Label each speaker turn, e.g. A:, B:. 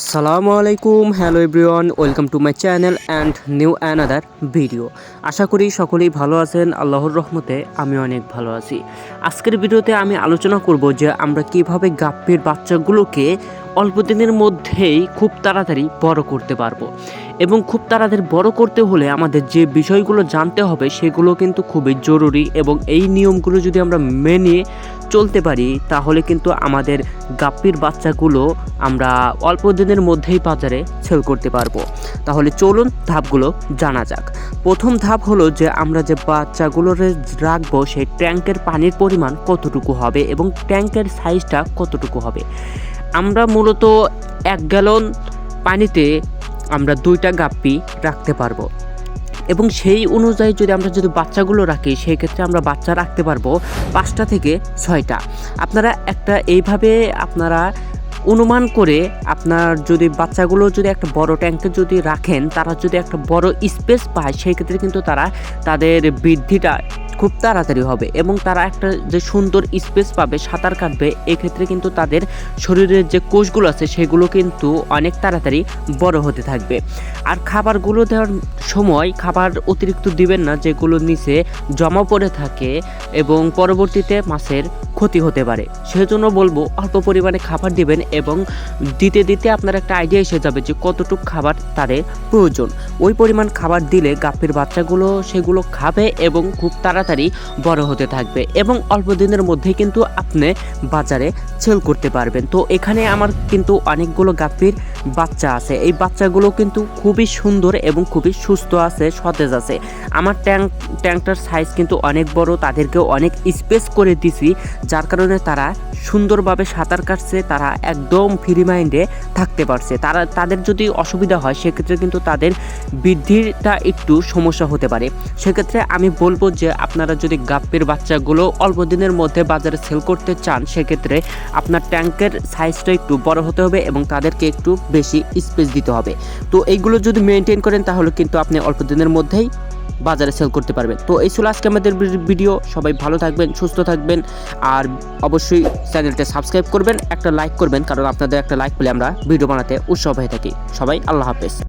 A: আসসালামু আলাইকুম, hello everyone, welcome to my channel and new another video. আশা করি সকলেই ভালো আছেন, আল্লাহর রহমতে আমি অনেক ভালো আছি। আজকের ভিডিওতে আমি আলোচনা করব যে আমরা কীভাবে গাপ্পির বাচ্চাগুলোকে অল্প দিনের মধ্যেই খুব তাড়াতাড়ি বড় করতে পারব। এবং খুব তাড়াতাড়ি বড় করতে হলে আমাদের যে বিষয়গুলো জানতে হবে সেগুলো কিন্তু খুবই জরুরি এবং এই নিয়মগুলো যদি আমরা মেনে চলতে পারি, তাহলে কিন্তু আমাদের গাপ্পির বাচ্চাগুলো আমরা অল্প দিনের মধ্যেই বাজারে সেল করতে পারব। তাহলে চলুন ধাপগুলো জানা যাক। প্রথম ধাপ হলো যে আমরা যে বাচ্চাগুলো রাখব, সেই ট্যাঙ্কের পানির পরিমাণ কতটুকু হবে এবং ট্যাঙ্কের সাইজটা কতটুকু হবে। আমরা মূলত এক গ্যালন পানিতে আমরা দুইটা গাপ্পি রাখতে পারব। এবং সেই অনুযায়ী যদি আমরা যদি বাচ্চাগুলো রাখি, সেই ক্ষেত্রে আমরা বাচ্চা রাখতে পারব পাঁচটা থেকে ছয়টা। আপনারা একটা এইভাবে আপনারা অনুমান করে আপনার যদি বাচ্চাগুলো যদি একটা বড় ট্যাঙ্কে যদি রাখেন, তারা যদি একটা বড় স্পেস পায়, সেই ক্ষেত্রে কিন্তু তারা তাদের বৃদ্ধিটা খুব তাড়াতাড়ি হবে এবং তারা একটা যে সুন্দর স্পেস পাবে, সাঁতার কাটবে, এক্ষেত্রে কিন্তু তাদের শরীরের যে কোষগুলো আছে সেগুলো কিন্তু অনেক তাড়াতাড়ি বড় হতে থাকবে। আর খাবারগুলো দেওয়ার সময় খাবার অতিরিক্ত দিবেন না, যেগুলো নিচে জমা পড়ে থাকে এবং পরবর্তীতে মাছের ক্ষতি হতে পারে। সেজন্য বলব, অল্প পরিমাণে খাবার দিবেন এবং দিতে দিতে আপনার একটা আইডিয়া এসে যাবে যে কতটুক খাবার তাদের প্রয়োজন। ওই পরিমাণ খাবার দিলে গাপ্পির বাচ্চাগুলো সেগুলো খাবে এবং খুব তাড়াতাড়ি বড় হতে থাকবে এবং অল্প দিনের মধ্যে কিন্তু আপনি বাজারে সেল করতে পারবেন। তো এখানে আমার কিন্তু অনেকগুলো গাপ্পির বাচ্চা আছে। এই বাচ্চাগুলো কিন্তু খুবই সুন্দর এবং খুবই সুস্থ আছে, সতেজ আছে। আমার ট্যাঙ্ক ট্যাঙ্কটার সাইজ কিন্তু অনেক বড়, তাদেরকে অনেক স্পেস করে দিছি, যার কারণে তারা সুন্দরভাবে সাঁতার কাটছে, তারা একদম ফ্রি মাইন্ডে থাকতে পারছে। তারা তাদের যদি অসুবিধা হয়, সেক্ষেত্রে কিন্তু তাদের বৃদ্ধিটা একটু সমস্যা হতে পারে। সেক্ষেত্রে আমি বলব যে, আপনারা যদি গাপ্পের বাচ্চাগুলো অল্প দিনের মধ্যে বাজারে সেল করতে চান, সেক্ষেত্রে আপনার ট্যাঙ্কের সাইজটা একটু বড় হতে হবে এবং তাদেরকে একটু বেশি স্পেস দিতে হবে। তো এইগুলো যদি মেনটেন করেন, তাহলে কিন্তু আপনি অল্প দিনের মধ্যেই বাজারে সেল করতে পারবেন। তো এই ছিল আজকে আমাদের ভিডিও সবাই ভালো থাকবেন, সুস্থ থাকবেন। আর অবশ্যই চ্যানেলটা সাবস্ক্রাইব করবেন, একটা লাইক করবেন, কারণ আপনাদের একটা লাইক পেলে আমরা ভিডিও বানাতে উৎসব হয়ে থাকি। সবাই আল্লাহ হাফেজ।